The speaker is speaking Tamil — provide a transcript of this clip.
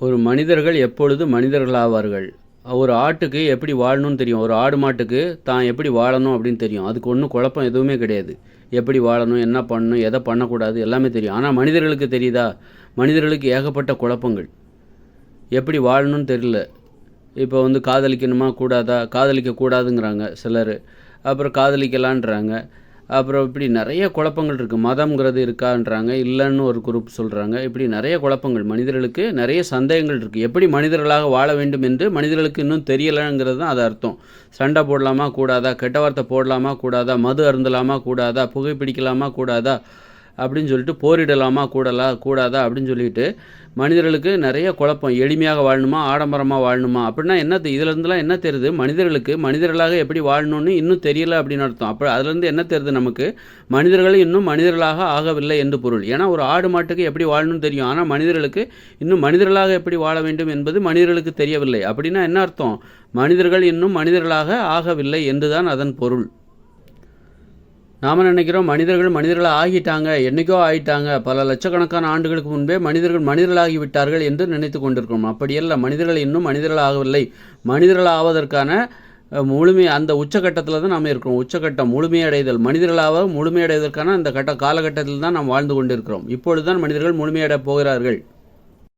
ஒரு மனிதர்கள் எப்பொழுது மனிதர்களாவார்கள்? ஒரு ஆட்டுக்கு எப்படி வாழணும்னு தெரியும். ஒரு ஆடு மாட்டுக்கு தான் எப்படி வாழணும் அப்படின்னு தெரியும். அதுக்கு ஒன்றும் குழப்பம் எதுவுமே கிடையாது. எப்படி வாழணும் என்ன பண்ணணும் எதை பண்ணக்கூடாது எல்லாமே தெரியும். ஆனால் மனிதர்களுக்கு தெரியுதா? மனிதர்களுக்கு ஏகப்பட்ட குழப்பங்கள். எப்படி வாழணும்னு தெரியல. இப்போ வந்து காதலிக்கணுமா? கூடாதா? காதலிக்க கூடாதுங்கிறாங்க சிலர். அப்புறம் காதலிக்கலான்றாங்க. அப்புறம் இப்படி நிறைய குழப்பங்கள் இருக்குது மதம்ங்கிறது இருக்கான்றாங்க. இல்லைன்னு ஒரு குரூப் சொல்கிறாங்க இப்படி நிறைய குழப்பங்கள். மனிதர்களுக்கு நிறைய சந்தேகங்கள் இருக்குது எப்படி மனிதர்களாக வாழ வேண்டும் என்று மனிதர்களுக்கு இன்னும் தெரியலைங்கிறது தான் அது அர்த்தம். சண்டை போடலாமா? கூடாதா? கெட்ட வார்த்தை போடலாமா? கூடாதா? மது அருந்தலாமா? கூடாதா? புகைப்பிடிக்கலாமா கூடாதா? அப்படின்னு சொல்லிட்டு போரிடலாமா கூடலா கூடாதா அப்படின்னு சொல்லிட்டு மனிதர்களுக்கு நிறைய குழப்பம். எளிமையாக வாழணுமா ஆடம்பரமாக வாழணுமா? அப்படின்னா என்ன இதுலேருந்துலாம் என்ன தெரியுது? மனிதர்களுக்கு மனிதர்களாக எப்படி வாழணும்னு இன்னும் தெரியல அப்படின்னு அர்த்தம். அப்போ அதுலேருந்து என்ன தெரியுது நமக்கு? மனிதர்கள் இன்னும் மனிதர்களாக ஆகவில்லை என்று பொருள். ஏன்னா ஒரு ஆடு மாட்டுக்கு எப்படி வாழணும்னு தெரியும். ஆனால் மனிதர்களுக்கு இன்னும் மனிதர்களாக எப்படி வாழ வேண்டும் என்பது மனிதர்களுக்கு தெரியவில்லை. அப்படின்னா என்ன அர்த்தம்? மனிதர்கள் இன்னும் மனிதர்களாக ஆகவில்லை என்றுதான் அதன் பொருள். நாம் நினைக்கிறோம் மனிதர்கள் மனிதர்களாக ஆகிட்டாங்க என்னைக்கோ ஆகிட்டாங்க பல லட்சக்கணக்கான ஆண்டுகளுக்கு முன்பே மனிதர்கள் மனிதர்களாகி விட்டார்கள் என்று நினைத்து கொண்டிருக்கிறோம். அப்படியல்ல மனிதர்கள் இன்னும் மனிதர்கள் ஆகவில்லை மனிதர்கள் ஆவதற்கான முழுமை அந்த உச்சக்கட்டத்தில் தான் நாம் இருக்கிறோம். உச்சக்கட்டம் முழுமையடைதல். மனிதர்களாக முழுமையடைவதற்கான அந்த கட்ட காலகட்டத்தில் தான் நாம் வாழ்ந்து கொண்டிருக்கிறோம். இப்பொழுது தான் மனிதர்கள் முழுமையடைய போகிறார்கள்.